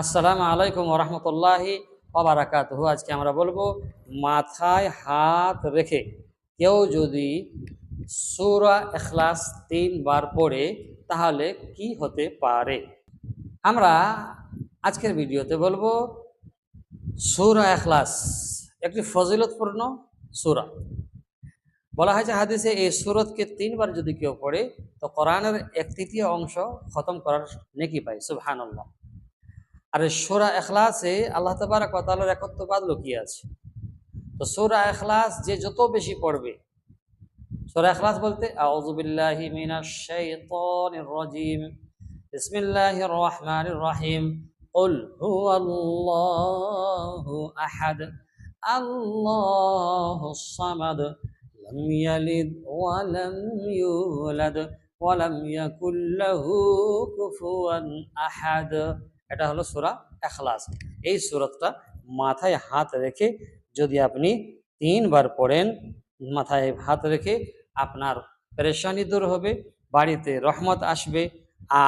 আসসালামু আলাইকুম রহমতুল্লাহি ওবারাকাতুহু আজকে আমরা বলব, মাথায় হাত রেখে কেউ যদি সূরা এখলাস তিনবার পড়ে, তাহলে কি হতে পারে? আমরা আজকের ভিডিওতে বলব, সূরা এখলাস একটি ফজিলতপূর্ণ সূরা। বলা হয়েছে হাদিসে, এই সুরতকে তিনবার যদি কেউ পড়ে, তো কোরআনের এক তৃতীয় অংশ খতম করার নেকি পায়, সুবহানাল্লাহ। আর এই সোরা এখলাসে আল্লাহ তাবারক ওয়া তাআলার একত্ববাদ লুকিয়ে আছে তো সোরা এখলাস যে যত বেশি পড়বে সোরা এখলাস বলতে আউযু বিল্লাহি মিনাশ শাইতানির রাজিম বিসমিল্লাহির রহমানির রহিম قل هو الله أحد الله الصمد لم يلد ولم يولد ولم يكن له كفوا أحد এটা হলো সুরা এখলাস এই সুরতটা মাথায় হাত রেখে যদি আপনি তিনবার পড়েন, মাথায় হাত রেখে আপনার পেরেশানি দূর হবে, বাড়িতে রহমত আসবে,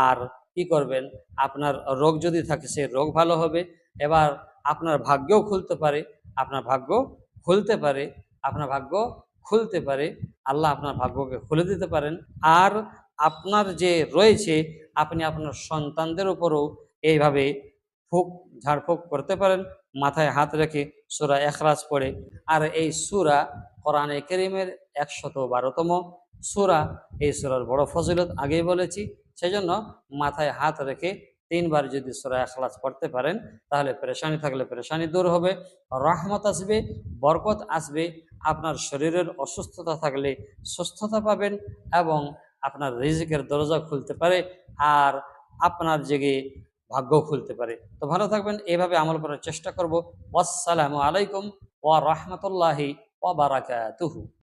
আর কি করবেন, আপনার রোগ যদি থাকে সে রোগ ভালো হবে, এবার আপনার ভাগ্যও খুলতে পারে, আপনার ভাগ্য খুলতে পারে, আপনার ভাগ্য খুলতে পারে, আল্লাহ আপনার ভাগ্যকে খুলে দিতে পারেন, আর আপনার যে রয়েছে, আপনি আপনার সন্তানদের উপরও এইভাবে ফুক ঝাড়ফুঁক করতে পারেন। মাথায় হাত রেখে সুরা এখরাজ পড়ে। আর এই সুরা কোরআনে করিমের একশত বারোতম সুরা। এই সুরার বড় ফজিলত আগেই বলেছি। সেই জন্য মাথায় হাত রেখে তিনবার যদি সুরা এখলাস পড়তে পারেন, তাহলে পেরেশানি থাকলে পেরেশানি দূর হবে। রহমত আসবে, বরকত আসবে, আপনার শরীরের অসুস্থতা থাকলে সুস্থতা পাবেন এবং আপনার রিজিকের দরজা খুলতে পারে। আর আপনার জেগে ভাগ্য খুলতে পারে। তো ভালো থাকবেন, এভাবে আমল করার চেষ্টা করব। আসসালামু আলাইকুম ওয়া রাহমাতুল্লাহি ওয়া বারাকাতুহু।